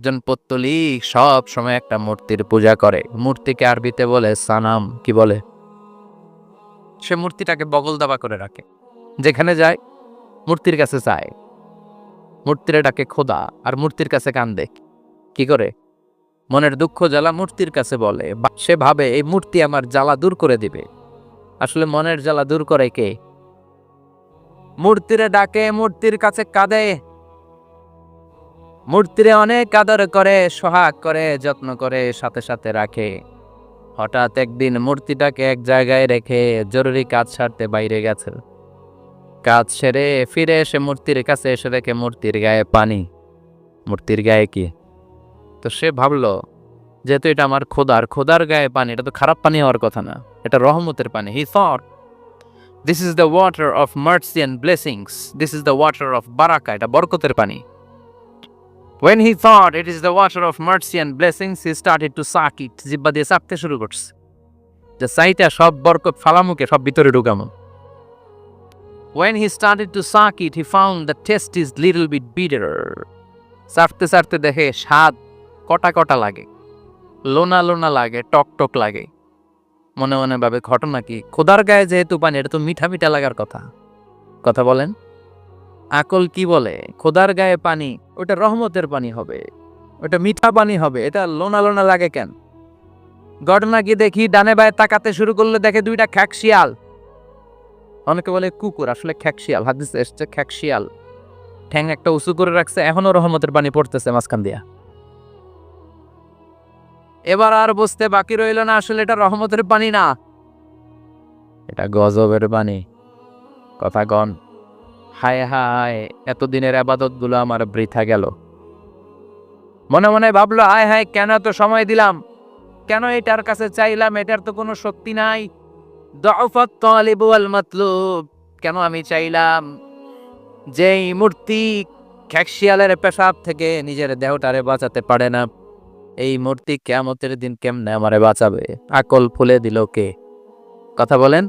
একজন পত্তলিক সব সময় একটা মূর্তির পূজা করে। মূর্তিকে আরবিতে বলে সানাম, কি বলে? সে মূর্তিটাকে বগল দাবা করে রাখে। যেখানে যায়, মূর্তির কাছে চায়। মূর্তির ডাকে খোদা, আর মূর্তির কাছে কান কান্দে। কি করে? মনের দুঃখ জ্বালা মূর্তির কাছে বলে সে ভাবে, এই মূর্তি আমার জ্বালা দূর করে দিবে। আসলে মনের জ্বালা দূর করে কে? মূর্তিরে ডাকে, মূর্তির কাছে কাঁদে। মূর্তিরে অনেক আদর করে, সোহাগ করে, যত্ন করে, সাথে সাথে রাখে। হঠাৎ একদিন মূর্তিটাকে এক জায়গায় রেখে জরুরি কাজ সারতে বাইরে গেছে। কাজ সেরে ফিরে এসে মূর্তির কাছে এসে দেখে মূর্তির গায়ে পানি। মূর্তির গায়ে কি? তো সে ভাবলো, যেহেতু এটা আমার খোদার খোদার গায়ে পানি, এটা তো খারাপ পানি হওয়ার কথা না। এটা রহমতের পানি। He thought this is the water of mercy and blessings this is the water of বারাকা এটা বরকতের পানি। When he thought it is the water of mercy and blessings, he started to suck it. জিব্বা দিয়ে চাপতে শুরু করছে যে সাইটা সব বরকত ফালামুকে সব ভিতরে ঢুকামো When he started to suck it, he found the taste is little bit bitter. চাপতে চাপতে দেখে স্বাদ কটা কটা লাগে লোনা লোনা লাগে টক টক লাগে মনে মনে ভাবে ঘটনা কি খোদার গায়ে যেহেতু পানি এটা তো মিঠা মিঠা লাগার কথা কথা বলেন আকল কি বলে? খোদার গায়ে পানি, ওটা রহমতের পানি হবে। ওটা মিঠা পানি হবে। এটা লোনা লোনা লাগে কেন? ঘটনা কি দেখি? ডানে বায়ে তাকাতে শুরু করলে দেখে দুইটা খ্যাকশিয়াল। অনেকে বলে কুকুর, আসলে খ্যাকশিয়াল। হাদিস এসছে খ্যাকশিয়াল। ঠ্যাং একটা উঁচু করে রাখছে, এখনও রহমতের পানি পড়তেছে মাঝখান দিয়া। এবার আর বুঝতে বাকি রইল না, আসলে এটা রহমতের পানি না। এটা গজবের পানি। কথা গন। হায় হায়, এতদিনের আবাদতগুলো আমার বৃথা গেল। মনে মনে ভাবলো হায় হায়, কেন এত সময় দিলাম? কেন এটার কাছে চাইলাম? এটার তো কোনো শক্তি নাই। মাতলুব, কেন আমি চাইলাম? যে মূর্তি খ্যাকশিয়ালের পেশাব থেকে নিজের দেহটারে বাঁচাতে পারে না। এই মূর্তি কেমতের দিন কেমনে আমারে বাঁচাবে? আকল ফুলে দিল কে? কথা বলেন।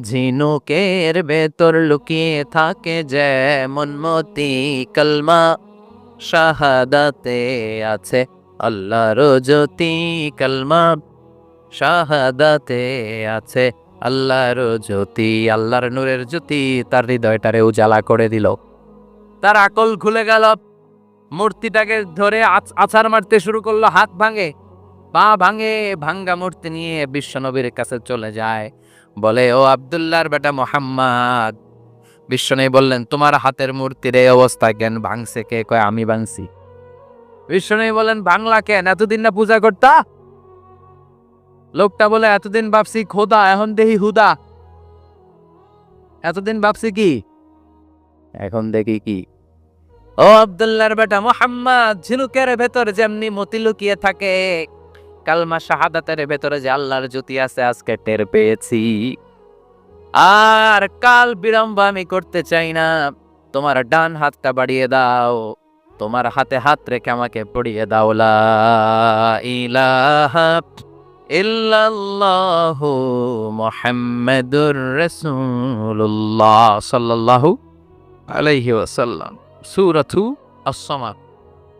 ঝিনুকের ভেতর লুকিয়ে থাকে যেমন মতি কলমা। শাহাদাতে আছে আল্লাহর জ্যোতি কলমা। শাহাদাতে আছে আল্লাহর জ্যোতি, আল্লাহর নূরের জ্যোতি, তার হৃদয়টারে উজালা করে দিল। তার আকল খুলে গেল। মূর্তিটাকে ধরে আছ- আছাড় মারতে শুরু করল, হাত ভাঙে, পা ভাঙে, ভাঙ্গা মূর্তি নিয়ে বিশ্বনবীর কাছে চলে যায়। বলে, ও আবদুল্লাহর বেটা মোহাম্মদ। বিশ্বনবী বললেন, তোমার হাতের মূর্তির এই অবস্থা কেন? ভাঙছে কে? কয়, আমি ভাঙছি। বিশ্বনবী বলেন বাংলা কেন? এতদিন না পূজা করতা? লোকটা বলে, এতদিন ভাবছি খোদা, এখন দেখি হুদা। এতদিন ভাবছি কি? এখন দেখি কি? ও আবদুল্লাহর বেটা মোহাম্মদ, ঝিনুকের ভেতর যেমনি মতি লুকিয়ে থাকে কালমা শাহাদাতের ভেতরে যে আল্লাহর জ্যোতি আছে, আজকে টের পেয়েছি। আর কাল বিলম্ব আমি করতে চাই না। তোমার ডান হাতটা বাড়িয়ে দাও, তোমার হাতে হাত রেখে আমাকে পড়িয়ে দাও। লা ইলাহা সাল্লাল্লাহু আলাইহি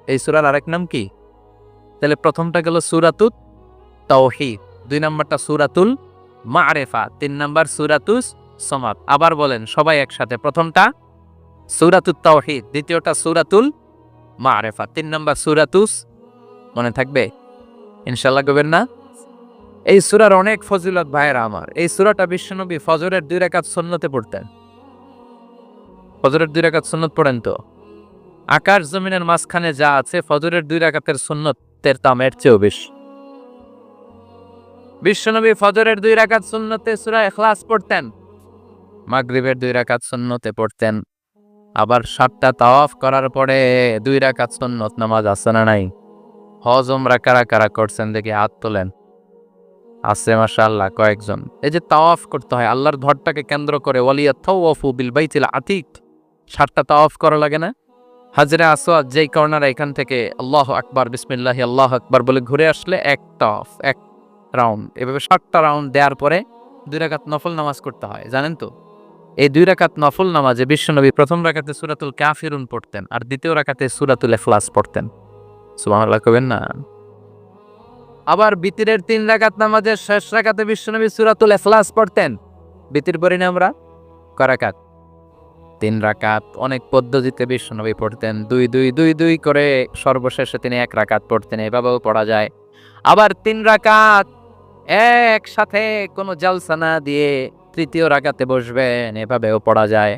এই সূরার আরেক নাম কি? তাহলে প্রথমটা গেল সুরাতুত তাওহীদ, দুই নাম্বারটা সুরাতুল মারেফা, তিন নাম্বার সুরাতুস সমাদ। আবার বলেন সবাই একসাথে, প্রথমটা সুরাতুত তাওহীদ, দ্বিতীয়টা সুরাতুল মারেফা, তিন নম্বর সুরাতুস মনে থাকবে? ইনশাল্লাহ গবেন না? এই সুরার অনেক ফজিলত ভাইয়েরা আমার। এই সুরাটা বিশ্বনবী ফজরের দুই রাকাত সুন্নতে পড়তেন। ফজরের দুই রাকাত সুন্নত পড়েন তো? আকাশ জমিনের মাঝখানে যা আছে ফজরের দুই রাকাতের সুন্নতের দামের চেয়েও বেশি। বিশ্বনবী ফজরের দুই রাকাত সুন্নতে সূরা ইখলাস পড়তেন, মাগরিবের দুই রাকাত সুন্নতে পড়তেন। আবার সাতটা তাওয়াফ করার পরে দুই রাকাত সুন্নত নামাজ আছে না নাই? হজ, উমরা কারা কারা করছেন দেখি হাত তোলেন। আছে মাশাআল্লাহ কয়েকজন। এই যে তাওয়াফ করতে হয়, আল্লাহর ঘরটাকে কেন্দ্র করে ওয়ালিয়া তাওয়াফু বিল বাইতিল আতিক। সাতটা তাওয়াফ করা লাগে না? হাজরে আসওয়াদ যেই কর্নার এখান থেকে আল্লাহ আকবার, বিসমিল্লাহি আল্লাহ আকবার বলে ঘুরে আসলে এক তাওয়াফ এক রাউন্ড। এভাবে সাতটা রাউন্ড দেওয়ার পরে দুই রাকাত নফল নামাজ করতে হয়, জানেন তো? এই দুই রাকাত নফল নামাজে বিশ্বনবী প্রথম রাকাতে সুরাতুল কাফিরুন পড়তেন আর দ্বিতীয় রাকাতে সুরাতুল এখলাস পড়তেন। সুবহানাল্লাহ কবেন না? আবার বিতিরের তিন রাকাত নামাজের শেষ রাকাতে বিশ্বনবী সুরাতুল এখলাস পড়তেন। বিতির না আমরা করাকাত তিন রাকাত, অনেক পদ্ধতিতে বিশ্বনবী পড়তেন। দুই দুই দুই দুই করে সর্বশেষে তিনি এক রাকাত পড়তেন, এভাবেও পড়া যায়। আবার তিন রাকাত একসাথে কোনো জালসা না দিয়ে তৃতীয় রাকাতে বসবেন, এভাবেও পড়া যায়।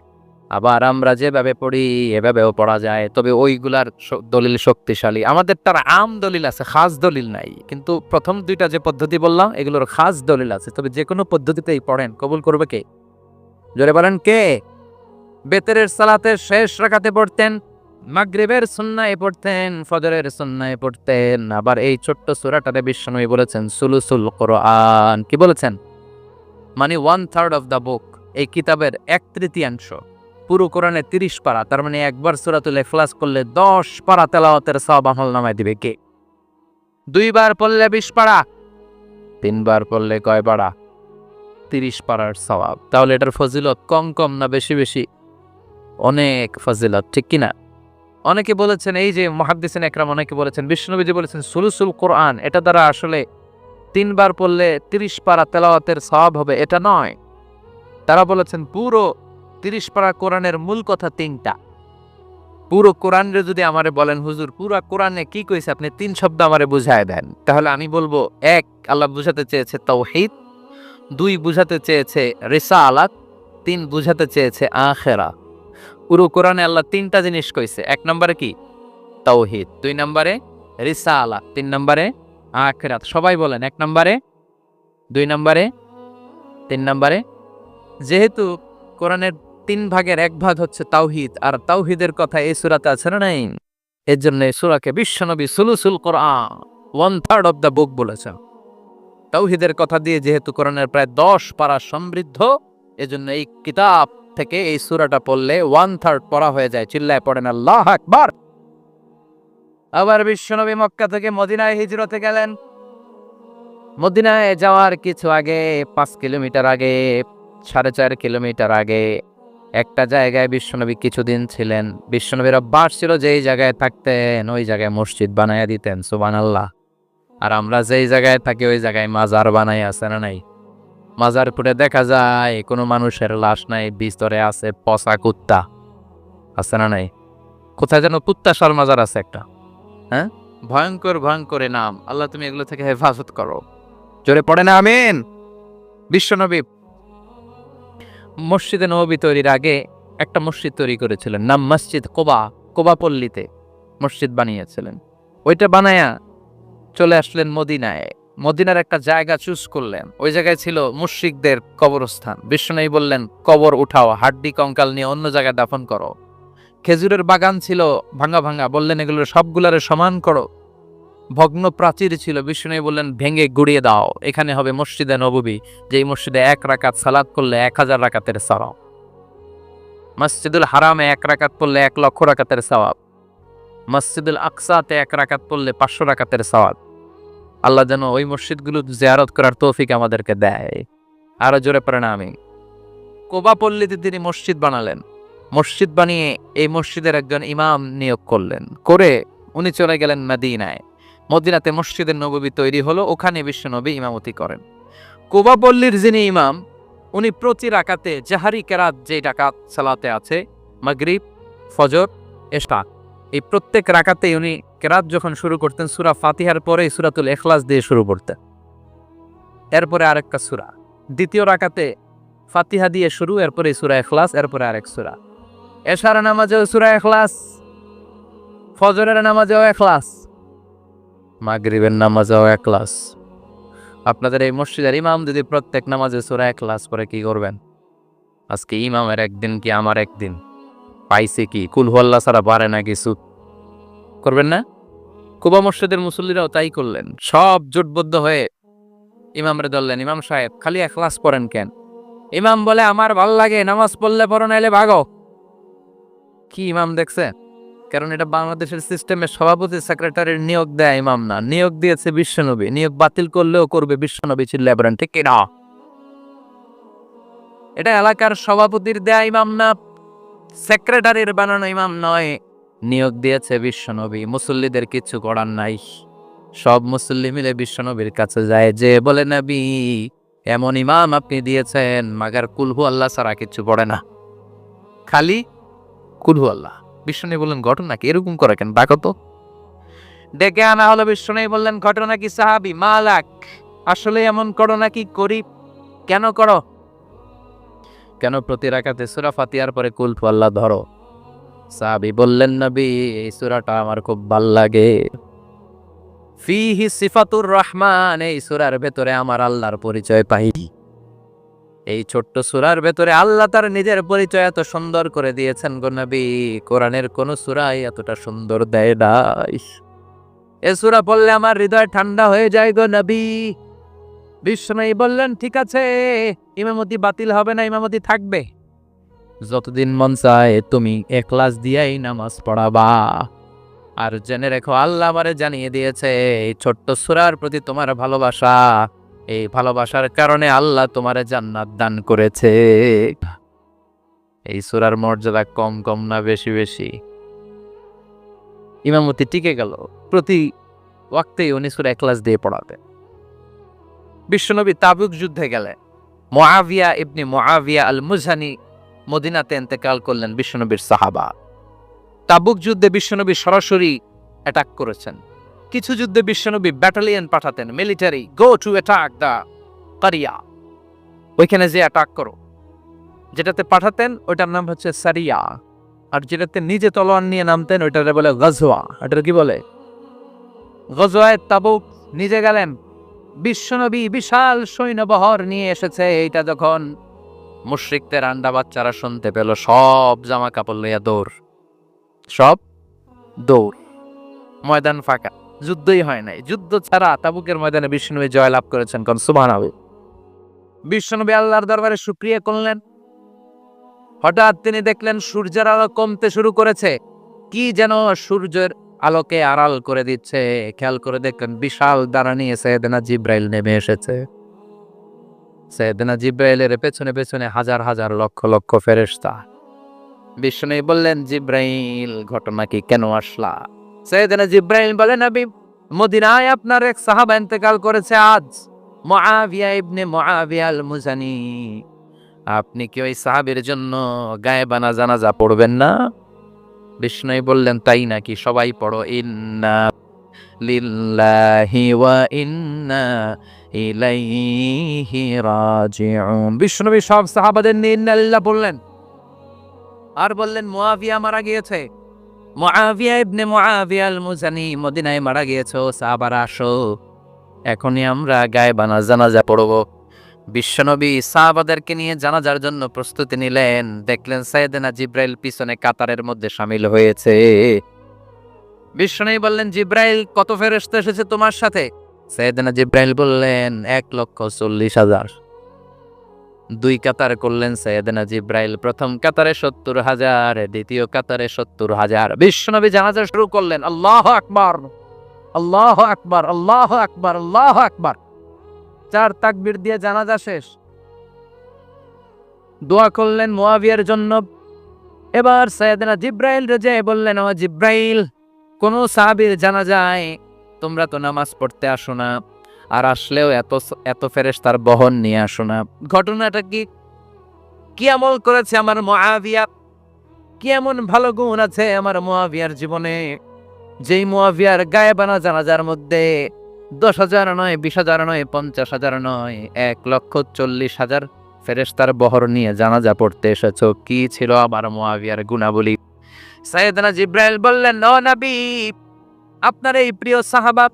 আবার আমরা যেভাবে পড়ি, এভাবেও পড়া যায়। তবে ওইগুলার দলিল শক্তিশালী। আমাদের তার আম দলিল আছে, খাস দলিল নাই। কিন্তু প্রথম দুইটা যে পদ্ধতি বললাম, এগুলোর খাস দলিল আছে। তবে যে কোনো পদ্ধতিতেই পড়েন। কবুল করবে কে? জোরে বলেন কে? বেতেরের সালাতে শেষ রাখাতে পড়তেন, মাগরিবের সুন্নায় পড়তেন, ফজরের সুন্নায় পড়তেন। আবার এই ছোট্ট সূরাটাতে বিশ্বনবী বলেছেন, সুলুসুল কোরআন। কি বলেছেন? মানে one third of the book এই কিতাবের এক তৃতীয়াংশ। পুরো কোরআনে তিরিশ পারা, তার মানে একবার সুরাতুল ইখলাস করলে দশ পারা তেলাওয়াতের সব আমল নামায় দিবে কে? দুইবার পড়লে বিশ পারা, তিনবার পড়লে কয় পারা? তিরিশ পারার সওয়াব। তাহলে এটার ফজিলত কম কম না বেশি বেশি? অনেক ফজিলত, ঠিক কিনা? অনেকে বলেছেন, এই যে মহাদ্দিসিন একরাম অনেকে বলেছেন বিষ্ণুবীজি বলেছেন, সুলুসুল কোরআন, এটা দ্বারা আসলে তিনবার পড়লে তিরিশ পারা তেলাওয়াতের সওয়াব হবে, এটা নয়। তারা বলেছেন, পুরো তিরিশ পারা কোরআনের মূল কথা তিনটা। পুরো কোরআনরে যদি আমারে বলেন, হুজুর, পুরো কোরআনে কি কইছে? আপনি তিন শব্দ আমারে বুঝায় দেন। তাহলে আমি বলব, এক, আল্লাহ বুঝাতে চেয়েছে তৌহিদ, দুই, বুঝাতে চেয়েছে রিসালাত, তিন, বুঝাতে চেয়েছে আখেরা পুরো কোরআনে আল্লাহ তিনটা জিনিস কইছে। এক নম্বরে কি? তৌহিদ দুই নম্বরে রিসা আলা তিন নম্বরে আখেরাত। সবাই বলেন, এক নম্বরে। দুই নম্বরে। তিন নম্বরে। যেহেতু কোরআনের তিন ভাগের এক ভাগ হচ্ছে তাওহিদ, আর তাওহিদের কথা এই সুরাতে আছে না নাই? এর জন্য এই সুরাকে বিশ্বনবী সুলুসুল কোরআন one third of the book বলেছেন তাওহিদের কথা দিয়ে যেহেতু কোরআনের প্রায় দশ পারা সমৃদ্ধ, এজন্য এই কিতাব থেকে এই সুরাটা পড়লে ওয়ান থার্ড পড়া হয়ে যায়, চিল্লায় পড়েন, আল্লাহ আকবার! আবার বিশ্বনবী মক্কা থেকে মদিনায় হিজরতে গেলেন। মদিনায় যাওয়ার কিছু আগে, পাঁচ কিলোমিটার আগে, সাড়ে চার কিলোমিটার আগে, একটা জায়গায় বিশ্বনবী কিছুদিন ছিলেন। বিশ্বনবীর অভ্যাস ছিল যেই জায়গায় থাকতেন, ওই জায়গায় মসজিদ বানাইয়া দিতেন সুবান আল্লাহ আর আমরা যেই জায়গায় থাকি, ওই জায়গায় মাজার বানাই আছে না নাই? মাজার পুরে দেখা যায়, কোনো মানুষের লাশ নাই বিস্তরে আছে পচা কুত্তা। আছে না নাই? কোথায় যেন কুত্তা সার মাজার আছে একটা। হ্যাঁ? ভয়ঙ্কর ভয়ঙ্কর নাম আল্লাহ তুমি এগুলো থেকে হেফাজত করো। জোরে পড়ে না, আমিন। বিশ্বনবী মসজিদে নবী তৈরির আগে একটা মসজিদ তৈরি করেছিলেন, নাম মসজিদ কোবা কোবা পল্লীতে মসজিদ বানিয়েছিলেন। ওইটা বানায়া চলে আসলেন মদিনায়। মদিনার একটা জায়গা চুজ করলেন। ওই জায়গায় ছিল মুশ্রিকদের কবরস্থান। বিষ্ণুই বললেন, কবর উঠাও, হাড্ডি, কঙ্কাল নিয়ে অন্য জায়গায় দাফন করো। খেজুরের বাগান ছিল ভাঙা ভাঙা। বললেন, এগুলো সবগুলারে সমান করো। ভগ্ন প্রাচীর ছিল। বিষ্ণুই বললেন, ভেঙে গুড়িয়ে দাও। এখানে হবে মসজিদে নববী। যেই মসজিদে এক রাকাত সালাত করলে এক হাজার রাকাতের সওয়াব। মসজিদুল হারামে এক রাকাত পড়লে এক লক্ষ রাকাতের সওয়াব। মসজিদুল আকসাতে এক রাকাত পড়লে পাঁচশো রাকাতের সওয়াব। আল্লাহ যেন ওই মসজিদগুলো জিয়ারত করার তৌফিক আমাদেরকে দেয়। আরও জোরে পড়ে না আমি কোবা পল্লীতে তিনি মসজিদ বানালেন। মসজিদ বানিয়ে এই মসজিদের একজন ইমাম নিয়োগ করলেন। করে উনি চলে গেলেন মদিনায়। মদিনাতে মসজিদের নববী তৈরি হলো, ওখানে বিশ্বনবী ইমামতি করেন। কোবা পল্লীর যিনি ইমাম, উনি প্রতি রাকাতে জাহারি কেরাত যে ডাকাত সালাতে আছে, মাগরিব, ফজর এশা এই প্রত্যেক রাকাতেই উনি কেরাত যখন শুরু করতেন, সুরা ফাতিহার পরে সুরাতুল এখলাস দিয়ে শুরু করতেন। এরপরে আরেকটা সুরা। দ্বিতীয় রাকাতে ফাতিহা দিয়ে শুরু, এরপরে সুরা এখলাস এরপরে আরেক সুরা। এশার নামাজেও সুরা এখলাস ফজরের নামাজেও এখলাস মাগরিবের নামাজেও এখলাস আপনাদের এই মসজিদের ইমাম যদি প্রত্যেক নামাজে সুরা এখলাস পরে কি করবেন? আজকে ইমামের একদিন কি আমার একদিন? পাইছে কি? কুল হুয়াল্লা ছাড়া পারে না কিছু। করবেন না? কুবা মসজিদের মুসল্লিরাও তাই করলেন। সব জোটবদ্ধ হয়ে ইমামরে ধরলেন। ইমাম সাহেব, খালি এখলাস পড়েন কেন? ইমাম বলে, আমার ভালো লাগে, নামাজ পড়লে পড়ো, নাইলে ভাগো। কি ইমাম দেখছে? কারণ এটা বাংলাদেশের সিস্টেমে সভাপতি সেক্রেটারির নিয়োগ দেয় ইমাম না। নিয়োগ দিয়েছে বিশ্বনবী। নিয়োগ বাতিল করলেও করবে বিশ্বনবী ছিল বলেন ঠিক না এটা এলাকার সভাপতির দেয়া ইমাম না সেক্রেটারির বানানো ইমাম নয়। নিয়োগ দিয়েছে বিশ্বনবী, মুসল্লিদের কিছু করার নাই। সব মুসল্লি মিলে বিশ্বনবীর কাছে যায় যে, বলে নবী, এমন ইমাম আপনি দিয়েছেন, মাগার কুলহু আল্লাহ ছাড়া কিছু পড়ে না। খালি কুলহু আল্লাহ। বিশ্বনবী বললেন, ঘটনা কি? এরকম করে কেন? ডাকো তো। ডেকে আনা হলো বিশ্বনবী, বললেন, ঘটনা কি সাহাবি? মালাক, আসলে এমন করো নাকি করি কেন করো? কেন প্রতি রাখাতে সুরা ফাতিয়ার পরে কুলফু আল্লাহ ধরো? সাহাবি বললেন, নবী, এই সুরাটা আমার খুব ভালো লাগে। ফিহি সিফাতুর রহমান, এই সুরার ভেতরে আমার আল্লাহর পরিচয় পাই। এই ছোট্ট সুরার ভেতরে আল্লাহ তার নিজের পরিচয় এত সুন্দর করে দিয়েছেন গো নবী। কোরআনের কোন সুরাই এতটা সুন্দর দেয় নাই। এ সুরা পড়লে আমার হৃদয় ঠান্ডা হয়ে যায় গো নবী। বিশ্বনবী বললেন, ঠিক আছে, ইমামতি বাতিল হবে না, ইমামতি থাকবে। যতদিন মন চায়, তুমি একলাস দিয়াই নামাজ পড়াবা। আর জেনে রেখো, আল্লাহ আমারে জানিয়ে দিয়েছে, এই ছোট্ট সুরার প্রতি তোমার ভালোবাসা। এই ভালোবাসার কারণে আল্লাহ তোমারে জান্নাত দান করেছে। এই সুরার মর্যাদা কম কম না, বেশি বেশি। ইমামতি টিকে গেল। প্রতি ওয়াক্তেই উনি সুরা একলাস দিয়ে পড়াবে বিশ্বনবী তাবুক যুদ্ধে গেলে। মোয়াবিয়া ইবনি মোয়াবিয়া আল মুজানি মদিনাতে এন্তেকাল করলেন বিশ্বনবীর সাহাবা। তাবুক যুদ্ধে বিশ্বনবী সরাসরি অ্যাটাক করেছেন। কিছু যুদ্ধে বিশ্বনবী ব্যাটালিয়ন পাঠাতেন military go to attack the কারিয়া ওইখানে যে অ্যাটাক করো, যেটাতে পাঠাতেন, ওইটার নাম হচ্ছে সারিয়া। আর যেটাতে নিজে তলোয়ার নিয়ে নামতেন, ওইটারে বলে গজওয়া। ওটার কি বলে? গজওয়ায় তাবুক নিজে গেলেন বিশ্বনবী বিশাল সৈন্যবহর নিয়ে এসেছে এইটা যখন। মুশ্রিকদের আন্ডা বাচ্চারা শুনতে পেল, সব জামা কাপড় লইয়া দৌড়। সব দৌড়। ময়দান ফাঁকা। যুদ্ধই হয় নাই। যুদ্ধ ছাড়া তাবুকের ময়দানে বিষ্ণুনবী জয় লাভ করেছেন কোন? সুবাহ বিশ্বনবী আল্লাহর দরবারে শুক্রিয়া করলেন। হঠাৎ তিনি দেখলেন সূর্যের আলো কমতে শুরু করেছে। কি যেন সূর্যের আলোকে আড়াল করে দিচ্ছে, খেয়াল করে দেখলেন বিশাল দানা নিয়ে সৈয়দনা জিব্রাইল নেমে এসেছে। সৈয়দনা জিব্রাইলের পেছনে পেছনে হাজার হাজার লক্ষ লক্ষ ফেরেশতা। বিষ্ণু বললেন, জিব্রাইল, ঘটনা কি কেন আসলা? সৈয়দনা জিব্রাইল বলেন, নবী, মদিনায় আপনার এক সাহাবা ইন্তেকাল করেছে আজ। মুআবিয়া ইবনে মুআবিয়া মুজানি আপনি কি ওই সাহাবের জন্য গায়েবানা জানাজা পড়বেন না? বিষ্ণু বললেন, তাই নাকি? সবাই পড়ো, ইন্না লিল্লাহি সব সাহাবাদের ইন্না বললেন। আর বললেন, মুআবিয়া মারা গিয়েছে। মুজানি মদিনায় মারা গিয়েছে। সাহাবারা, আসো। এখনই আমরা গায়েবানা জানাজা পড়ব। বিশ্বনবী সাহাবাদেরকে নিয়ে জানাজার জন্য প্রস্তুতি নিলেন। দেখলেন সাইয়েদেনা জিব্রাইল পিছনে কাতারের মধ্যে সামিল হয়েছে। বিশ্বনবী বললেন, জিব্রাইল, কত ফেরেশতা এসেছে তোমার সাথে? সাইদেনা জিব্রাইল বললেন, এক লক্ষ চল্লিশ হাজার। দুই কাতার করলেন সৈয়দনা জিব্রাইল, প্রথম কাতারে সত্তর হাজার, দ্বিতীয় কাতারে সত্তর হাজার। বিশ্বনবী জানাজা শুরু করলেন, আল্লাহ আকবার আল্লাহ আকবার আল্লাহ আকবার আল্লাহ আকবার। চার তাকবির দিয়ে জানাজা শেষ। দোয়া করলেন মোয়াবিয়ার জন্য। এবার সৈয়দনা জিব্রাইল রেজে বললেন, ও জিব্রাইল, কোন সাহাবীর জানা যায় তোমরা তো নামাজ পড়তে আসো না, আর আসলেও এত এত ফেরেশ তার বহন নিয়ে আসো না। ঘটনাটা কি? কি আমল করেছে আমার মোয়াবিয়া? কি এমন ভালো গুণ আছে আমার মোয়াবিয়ার জীবনে? যেই মোয়াবিয়ার গায়ে বানা জানাজার মধ্যে দশ হাজার নয়, বিশ হাজার নয়, পঞ্চাশ হাজার নয়, এক লক্ষ চল্লিশ হাজার। ফেরেশতার বহর নিয়ে জানাজা পড়তে এসেছ। কি ছিল আমার মোয়াবিয়ার গুণাবলী? সাইয়েদনা জিব্রাইল বললেন, ও নবী, আপনার এই প্রিয় সাহাবা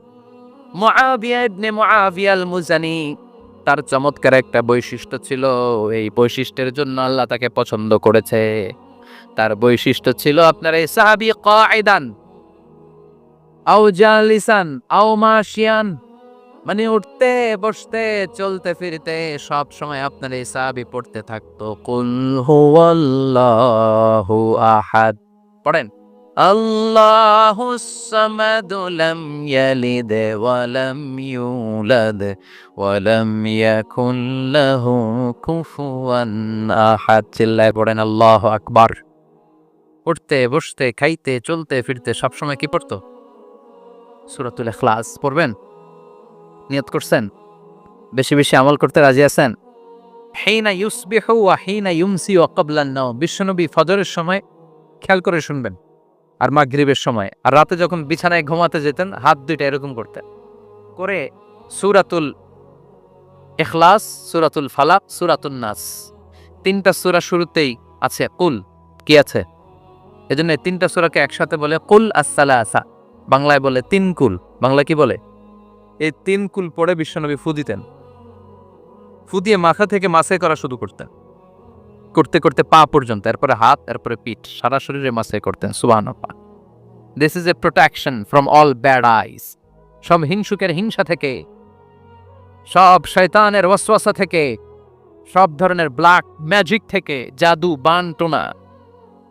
মুআবিয়া ইবনে মুআবিয়া মুজানি তার চমৎকার একটা বৈশিষ্ট্য ছিল। এই বৈশিষ্ট্যের জন্য আল্লাহ তাকে পছন্দ করেছে। তার বৈশিষ্ট্য ছিল, আপনার এই সাহাবি কায়দান আও জালিসান, আও মাশিয়ান। মানে উঠতে, বসতে, চলতে, ফিরতে, সব সময় আপনার এই সাহাবি পড়তে থাকতো। কুল হুয়াল্লাহু আহাদ। পড়েন। আল্লাহু সামাদু লাম ইয়ালিদ ওয়া লাম ইউলাদ ওয়া লাম ইয়াকুন লাহু কুফুয়ান আহাদ। চিল্লায় পড়েন, আল্লাহু আকবার। উঠতে, বসতে, খাইতে, চলতে, ফিরতে সবসময় কি পড়তো? সূরাতুল এখলাস পড়বেন? নিয়ত করছেন? বেশি বেশি আমল করতে রাজি আছেন? হেইনা ইউসবিহু ওয়া হেইনা ইউমসি ওয়া ক্বাবলান নাও বিশ্বনবী ফজরের সময় খেয়াল করে শুনবেন আর মাগরিবের সময়। আর রাতে যখন বিছানায় ঘুমাতে যেতেন, হাত দুইটা এরকম করতেন। করে সূরাতুল ইখলাস, সুরাতুল ফালাক সুরাতুল নাস। তিনটা সূরা শুরুতেই আছে, কুল। কি আছে? এজন্য তিনটা সূরাকে একসাথে বলে কুল আসসালাসা। বাংলায় বলে তিন কুল। বাংলা কি বলে? এই তিন কুল পরে বিশ্বনবী ফু দিতেন। ফু দিয়ে মাথা থেকে মাসে করা শুরু করতেন। করতে করতে পা পর্যন্ত, এরপরে হাত, এরপরে পিঠ, সারা শরীরে মাসে করতেন সুবাহ this is a protection from all bad eyes সব হিংসুকের হিংসা থেকে, সব শয়তানের ওয়াসওয়াসা থেকে, সব ধরনের ব্ল্যাক ম্যাজিক থেকে, জাদু বান টোনা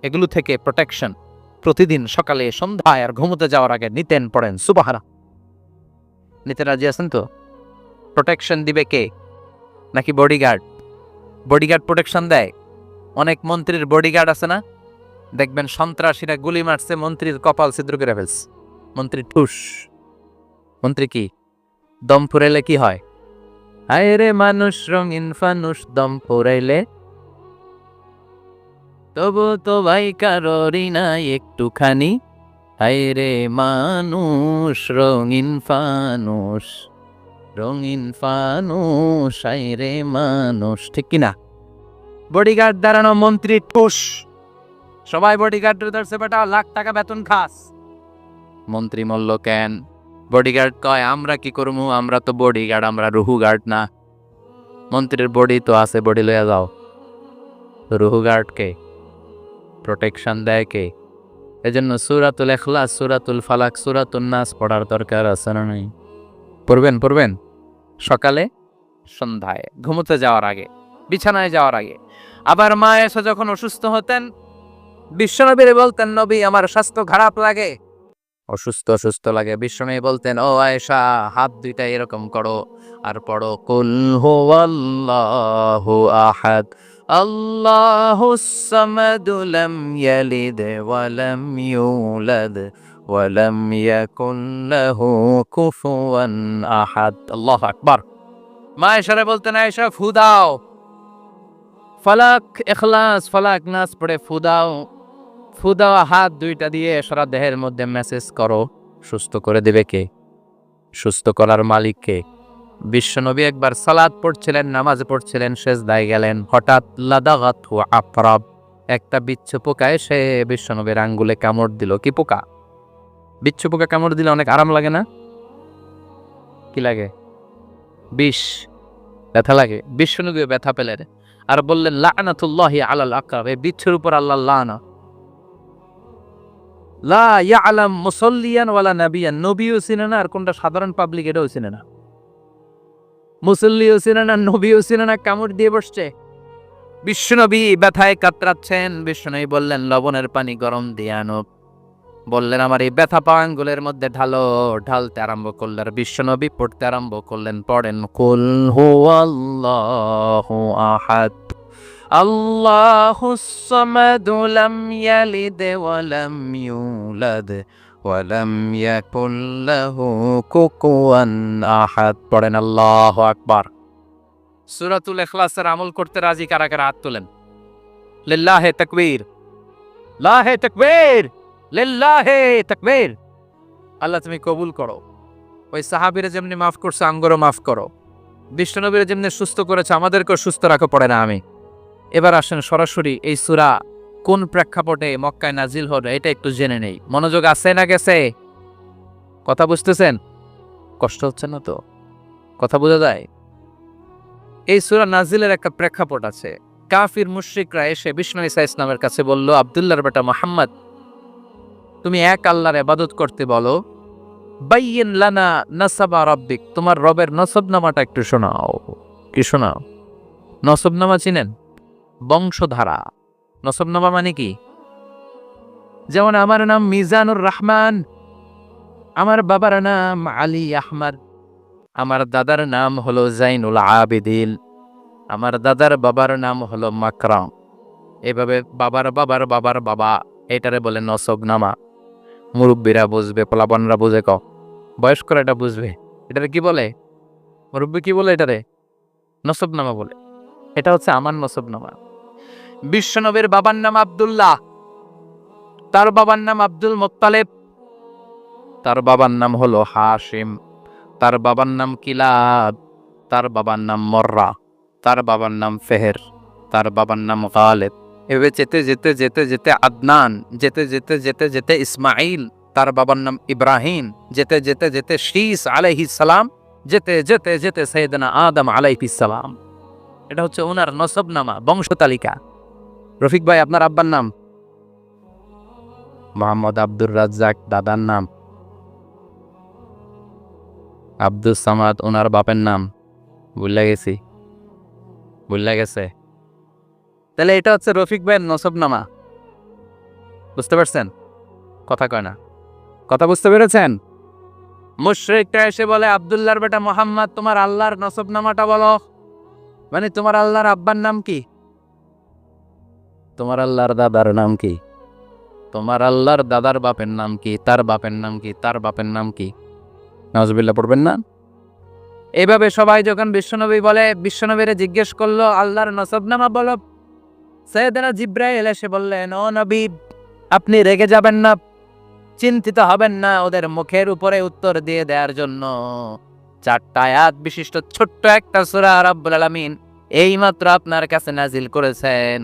এগুলো থেকে প্রোটেকশন প্রতিদিন সকালে, সন্ধ্যায় আর ঘুমোতে যাওয়ার আগে নিতেন পড়েন সুবাহারা নিতে রাজি আছেন তো? প্রোটেকশন দিবে কে? নাকি বডিগার্ড বডিগার্ড প্রোটেকশন দেয়? অনেক মন্ত্রীর বডিগার্ড আছে না? দেখবেন সন্ত্রাসীরা গুলি মারছে, মন্ত্রীর কপাল ছিদ্র করে মন্ত্রী ঠুস। মন্ত্রী কি? দম ফুরাইলে কি হয়? হায় রে মানুষ, রঙিন ফানুষ, দম ফুরাইলে তবু তো ভাই কারোরই না একটুখানি। হায় রে মানুষ, রঙিন ফানুষ। রঙিন ফানুষ হায় রে মানুষ, ঠিক কিনা? বডিগার্ড দাঁড়ানো মন্ত্রী ঠুস সবাই বডিগার্ড ধরছে বেটা, লাখ টাকা বেতন খাস। মন্ত্রী মল্ল কেন? বডিগার্ড কয়, আমরা কি করব আমরা তো বডিগার্ড আমরা রুহু গার্ড না। মন্ত্রীর বডি তো আছে বডি লইয়া যাও। রুহু গার্ড কে? প্রোটেকশন দেয় কে? এজন্য সুরাতুল এখলাস সুরাতুল ফালাক সুরাতুল নাস পড়ার দরকার আছে না নাই? পড়বেন পড়বেন? সকালে? সন্ধ্যায়। ঘুমোতে যাওয়ার আগে, বিছানায় যাওয়ার আগে। আবার মা এসে যখন অসুস্থ হতেন, বিশ্বনবীর বলতেন, নবী, আমার স্বাস্থ্য খারাপ লাগে। অসুস্থ অসুস্থ লাগে। বিশ্বনবী বলতেন, ও আয়েশা, হাত দুইটা এরকম করো আর পড়ো। কুল হুয়াল্লাহু আহাদ। আল্লাহু সামাদু লাম ইয়ালিদ ওয়া লাম ইউলাদ ওয়া লাম ইয়াকুন লাহু কুফুয়ান আহাদ আল্লাহু আকবার মা এশারে বলতেন, আয়েশা, ফু দাও। ফালাক এখলাস ফালাক নাস পড়ে ফুদাও ফুদাও হাত দুইটা দিয়ে সারা দেহের মধ্যে মেসেজ করো। সুস্থ করে দেবে কে? সুস্থ করার মালিক কে? বিশ্বনবী একবার সালাদ পড়ছিলেন, নামাজ পড়ছিলেন শেষ দায় গেলেন। হঠাৎ লাদাগাত আফরাব একটা বিচ্ছু পোকায় সে বিশ্বনবীর আঙ্গুলে কামড় দিল। কি পোকা? বিচ্ছু পোকা কামড় দিলে অনেক আরাম লাগে না? কি লাগে? বিষ। ব্যথা লাগে। বিশ্বনবী ব্যথা পেলেন। আর বললেন, লানাতুল্লাহি আলাল আকরাব। এই বিচ্ছুর উপর আল্লাহ লানা। লা ইয়ালাম মুসল্লিয়ান ওয়ালা নাবিয়ান। নবীও চিনে না, আর কোনটা সাধারণ পাবলিক এটাও চিনে না। মুসল্লিও চিনে না, নবীও চিনে না, কামড় দিয়ে বসছে। বিশ্বনবী ব্যথায় কাতরাচ্ছেন। বিশ্বনবী বললেন, লবণের পানি গরম দিয়ে আনো। বললেন, আমার এই ব্যথা পাওয়া আঙ্গুলের মধ্যে ঢালো, ঢালতে আরম্ভ করলেন। বিশ্বনবী পড়তে আরম্ভ করলেন, পড়েন, কুল হুয়াল্লাহু আহাদ আল্লাহু সামাদু লাম ইয়ালিদ ওয়া লাম ইউলাদ ওয়া লাম ইয়াকুল লাহু কুফুয়ান আহাদ। পড়েন আল্লাহু আকবার। সূরাতুল ইখলাসের আমল করতে রাজি কারা কারা? হাত তোলেন। লিল্লাহে তাকবীর। লাহে তাকবীর। লিল্লাহে তাকবীর। আল্লাহ তুমি কবুল করো। ওই সাহাবীরা যেমনি মাফ করছ, আঙ্গরও মাফ করো। বিষ্ণুনবীরা যেমনি সুস্থ করেছে, আমাদেরকেও সুস্থ রাখো, পড়ে না আমি। এবার আসেন সরাসরি এই সুরা কোন প্রেক্ষাপটে মক্কায় নাজিল হলো, এটা একটু জেনে নেই। মনোযোগ আছে না গেছে? কথা বুঝতেছেন? কষ্ট হচ্ছে না তো? কথা বোঝা যায়? এই সুরা নাজিলের একটা প্রেক্ষাপট আছে। কাফির মুশ্রিকরা এসে বিষ্ণু ইসা ইসলামের কাছে বলল, আবদুল্লাহর বেটা মোহাম্মদ, তুমি এক আল্লাহর ইবাদত করতে বলো। লানা নাসাবা রব্বিক, তোমার রবের নসবনামাটা একটু শোনাও। কি শোনাও? নসবনামা চিনেন? বংশধারা। নসবনামা মানে কি? যেমন আমার নাম মিজানুর রহমান, আমার বাবার নাম আলী আহমদ, আমার দাদার নাম হলো জাইনুল আবেদিন, আমার দাদার বাবার নাম হলো মাকরাম। এভাবে বাবার বাবার বাবার বাবা, এটারে বলে নসবনামা মুরব্বীরা বুঝবে, পোলাপানরা বুঝে ক বয়স্করা এটা বুঝবে। এটারে কি বলে? মুরব্বী কি বলে এটারে? নসবনামা বলে। এটা হচ্ছে আমার নসবনামা বিশ্বনবীর বাবার নাম আব্দুল্লাহ। তার বাবার নাম আব্দুল মোত্তালেব। তার বাবার নাম হলো হাশিম। তার বাবার নাম কিলাব। তার বাবার নাম মর্রা। তার বাবার নাম ফেহের। তার বাবার নাম গালেব। এভাবে যেতে যেতে যেতে যেতে আদনান, যেতে যেতে যেতে যেতে ইসমাইল তার বাবার নাম ইব্রাহিম। যেতে যেতে যেতে আলাইহিস সালাম। যেতে যেতে যেতে সৈয়দনা আদম আলাইহিস সালাম। এটা হচ্ছে ওনার নসবনামা, বংশ তালিকা। রফিক ভাই, আপনার আব্বার নাম? মোহাম্মদ আব্দুর রাজ্জাক, দাদার নাম। আব্দুল সামাদ, ওনার বাপের নাম। ভুলে গেছি। ভুলে গেছে। তাহলে এটা হচ্ছে রফিক ভাইয়ের নসবনামা। বুঝতে পারছেন? কথা কয় না। কথা বুঝতে পেরেছেন? মুশরিকটা এসে বলে, আব্দুল্লাহর বেটা মোহাম্মদ, তোমার আল্লাহর নসবনামাটা বলো। মানে তোমার আল্লাহর আব্বার নাম কি? তোমার আল্লাহর দাদার নাম কি? তোমার আল্লাহর দাদার বাপের নাম কি? তার বাপের নাম কি? তার বাপের নাম কি? নজবিল্লা পড়বেন না? এইভাবে সবাই যখন বিশ্বনবী বলে, বিশ্বনবীরে জিজ্ঞেস করল, আল্লাহর নসবনামা বলো, সৈয়দনা জিব্রাইল এসে বললেন, ও নবী, আপনি রেগে যাবেন না, চিন্তিত হবেন না, ওদের মুখের উপরে উত্তর দিয়ে দেওয়ার জন্য। চারটা আয়াত বিশিষ্ট ছোট্ট একটা সূরা রাব্বুল আলামিন, এইমাত্র আপনার কাছে নাজিল করেছেন।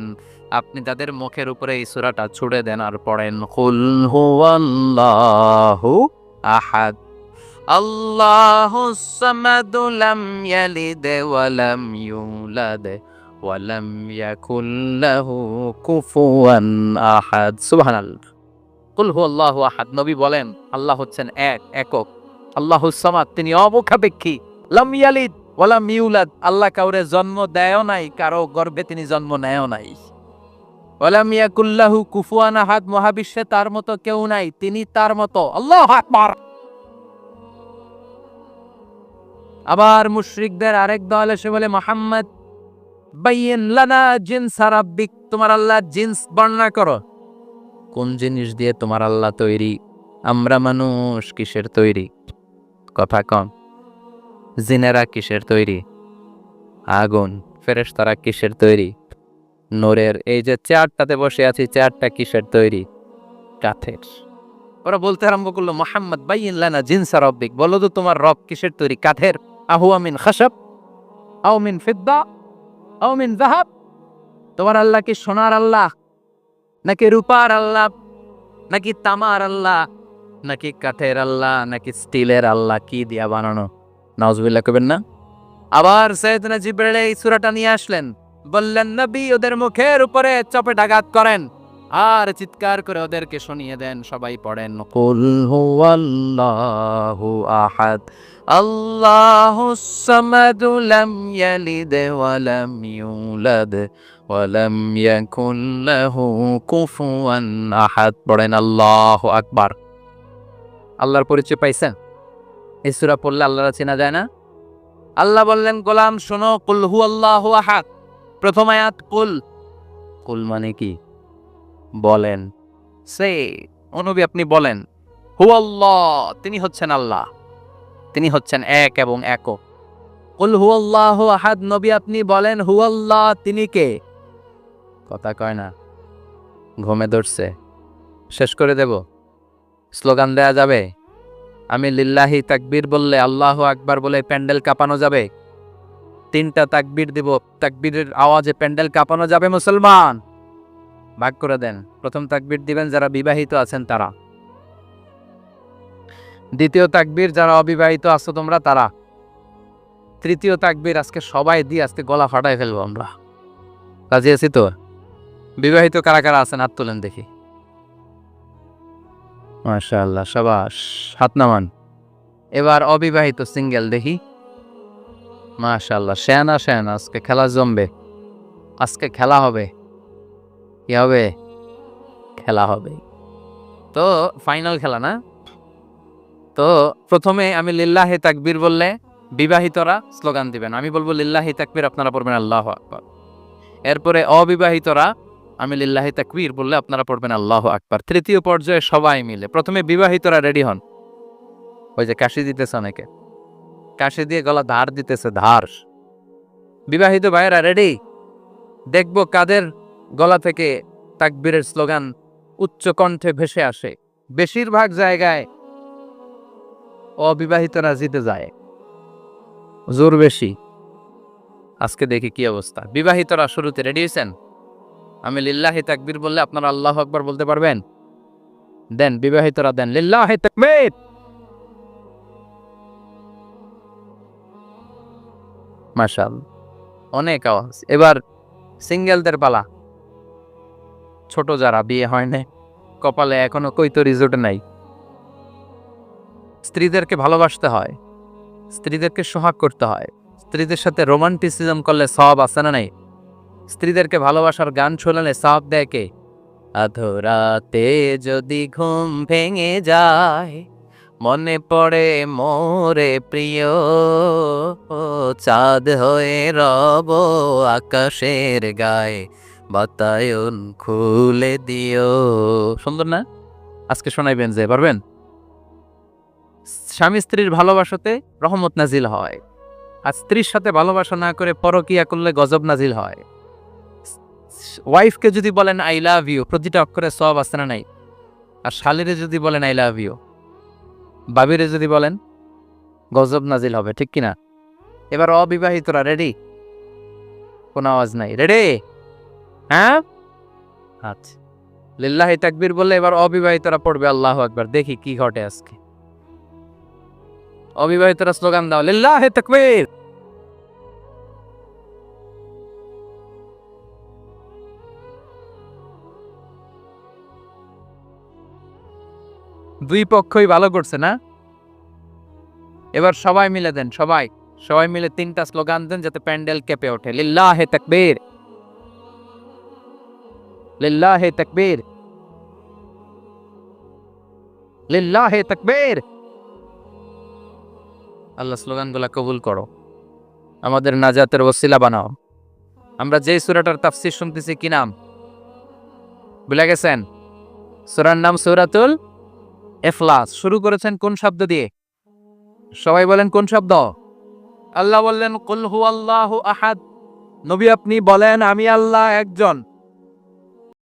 আপনি তাদের মুখের উপরে এই সুরাটা ছুড়ে দেন আর পড়েন কুল হুয়াল্লাহু আহাদ আল্লাহুস সামাদু লাম ইয়ালিদ ওয়া লাম ইউলাদ ইয়াকুল্লাহু কুফুয়ান আহাদ। সুবহানাল্লাহ। কুল হু আল্লাহু আহাদ। নবী বলেন, আল্লাহ হচ্ছেন এক, একক। আল্লাহু তিনি অমুখাপেক্ষী। লাম ইয়ালিদ ওয়ালাম ইউলাদ, আল্লাহ কাউরে জন্ম দেয়ও নাই, কারও গর্ভে তিনি জন্ম নেয়ও নাই। ওয়ালাম ইয়াকুল্লাহু কুফুয়ান আহাদ, মহাবিশ্বে তার মতো কেউ নাই, তিনি তার মতো। আল্লাহু আকবার। আবার মুশরিকদের আরেক দল এসে বলে, মোহাম্মদ, বাইয়েন লানা জিন্স রাব্বিক, তোমার আল্লাহ জিন্স বর্ণনা করো। কোন জিনিস দিয়ে তোমার আল্লাহ তৈরি? আমরা মানুষ কিসের তৈরি? কথা কম। জিনেরা কিসের তৈরি? আগুন, ফেরেশতারা কিসের তৈরি? নোরের, এই যে চেয়ারটাতে বসে আছি, চেয়ারটা কিসের তৈরি? কাঠের। ওরা বলতে আরম্ভ করল, মোহাম্মদ, বাইন জিনসা রব্বিক। বলো তো তোমার রব কিসের তৈরি? কাঠের? আহুয়া মিন খাসাব আউমিন ফিদ্দা, আও মিন জাহাব তোমার আল্লাহ কি সোনার আল্লাহ? নাকি রূপার আল্লাহ? নাকি তামার আল্লাহ? নাকি কাঠের আল্লাহ? নাকি স্টিলের আল্লাহ? কি দিয়া বানানো? নাউজুবিল্লাহ কবেন না? আবার সৈয়দনা জিব্রাইল এই সূরাটা নিয়ে আসলেন। বললেন, নবী, ওদের মুখের উপরে চপেট আঘাত করেন। আর চিৎকার করে ওদেরকে শুনিয়ে দেন, সবাই পড়েন, কুল হুয়াল্লাহু আহাদ, আল্লাহু সামাদ লাম ইয়ালিদ ওয়া লাম ইউলাদ ওয়া লাম ইয়াকুল লাহু কুফুয়ান আহাদ। পড়েন, আল্লাহু আকবার। আল্লাহর পরিচয় পাইছেন? এই সূরা পড়লে আল্লাহর চেনা যায় না? আল্লাহ বললেন, গোলাম, শোনো, কুল আল্লাহ আহাদ। প্রথম আয়াত কুল। কুল মানে কি? বলেন। সে অনুবি আপনি বলেন হু আল্লাহ তিনি হচ্ছেন আল্লাহ। তিনি হচ্ছেন এক এবং একক। কুল হু আল্লাহ আহাদ। নবী আপনি বলেন হু আল্লাহ তিনি কে? কথা কয় না। ঘুমে ধরছে। শেষ করে দেব। স্লোগান দেয়া যাবে আমি লিল্লাহি তাকবীর বললে আল্লাহ আকবার বলে প্যান্ডেল কাঁপানো যাবে। তিনটা তাকবির দিব। তাকবীরের আওয়াজে প্যান্ডেল কাঁপানো যাবে মুসলমান। ভাগ করে দেন। প্রথম তাকবির দিবেন যারা বিবাহিত আছেন তারা। দ্বিতীয় তাকবির, যারা অবিবাহিত আছো তোমরা তারা। তৃতীয় তাকবির, আজকে সবাই দিয়ে আজকে গলা ফাটাই ফেলব আমরা। কাজে আছি তো? বিবাহিত কারা কারা আছেন? হাত তোলেন দেখি। মাশাআল্লাহ, সাবাস, হাত নামান। এবার অবিবাহিত সিঙ্গেল দেখি। মাশাল্লাহ শেয়ানা শেয়ানা আজকে খেলা জমবে। আজকে খেলা হবে। কি হবে? খেলা হবে। তো ফাইনাল খেলা না? তো, প্রথমে আমি লিল্লাহে তাকবীর বললে বিবাহিতরা স্লোগান দিবেন। আমি বলব লিল্লাহি তাকবীর, আপনারা পড়বেন আল্লাহ আকবর। এরপরে অবিবাহিতরা, আমি লিল্লাহি তাকবীর বললে আপনারা পড়বেন আল্লাহ আকবার। তৃতীয় পর্যায়ে সবাই মিলে, প্রথমে বিবাহিতরা রেডি হন। ওই যে কাশি দিতেছে অনেকে। কাশি দিয়ে গলা ধার দিতেছে ধার বিবাহিত ভাইয়েরা রেডি দেখব কাদের গলা থেকে তাকবীরের স্লোগান, উচ্চ কণ্ঠে ভেসে আসে। বেশিরভাগ জায়গায় অবিবাহিতরা জিতে যায়। জোর বেশি। আজকে দেখি কি অবস্থা। বিবাহিতরা শুরুতে রেডি হয়েছেন? আমি লিল্লাহি তাকবীর বললে আপনারা আল্লাহ আকবার বলতে পারবেন? দেন, বিবাহিতরা দেন, লিল্লাহি তাকবীর! মাশাল অনেক আওয়াজ। এবার সিঙ্গেলদের পালা। ছোট যারা বিয়ে হয় না কপালে এখনও কৈতরি জোটে নাই। স্ত্রীদেরকে ভালোবাসতে হয়। স্ত্রীদেরকে সোহাগ করতে হয়। স্ত্রীদের সাথে রোমান্টিসিজম করলে সব আছে না নাই? স্ত্রীদেরকে ভালোবাসার গান শোনালে সব দেয় কে? আধরাতে যদি ঘুম ভেঙে যায় মনে পড়ে মোরে প্রিয়। চাঁদ হয়ে রব আকাশের গায়ে, বাতায়ন খুলে দিও। সুন্দর না? আজকে শোনাইবেন যে, পারবেন? স্বামী স্ত্রীর ভালোবাসাতে রহমত নাজিল হয়। আর স্ত্রীর সাথে ভালোবাসা না করে পরকিয়া করলে গজব নাজিল হয়। ওয়াইফকে যদি বলেন, আই লাভ ইউ প্রতিটা অক্ষরে সব আছে না নাই? আর শালিরে যদি বলেন, আই লাভ ইউ বাবিরে যদি বলেন, গজব নাজিল হবে, ঠিক কিনা? এবার অবিবাহিতরা রেডি কোনো আওয়াজ নাই। রেডি হ্যাঁ? আচ্ছা। লিল্লাহি তাকবির বললে এবার অবিবাহিতরা পড়বে, আল্লাহ একবার দেখি কি ঘটে আজকে। অবিবাহিতরা স্লোগান দাও, লিল্লাহে তাকবীর! দুই পক্ষই ভালো করছে, না? এবার সবাই মিলে দেন, সবাই। সবাই মিলে তিনটা স্লোগান দেন যাতে প্যান্ডেল কেঁপে ওঠে। লিল্লাহে তাকবীর। লিল্লাহে তাকবীর। লিল্লাহে তাকবীর। আল্লাহ স্লোগানগুলা কবুল করো। আমাদের নাজাতের ওসিলা বানাও। আমরা যেই সুরাটার তাফসীর শুনতেছি কি নাম? ভুলে গেছেন? সূরার নাম সূরাতুল এফলাস শুরু করেছেন কোন শব্দ দিয়ে? সবাই বলেন কোন শব্দ? আল্লাহ বললেন, কুল হু আল্লাহু আহাদ। নবী আপনি বলেন, আমি আল্লাহ একজন।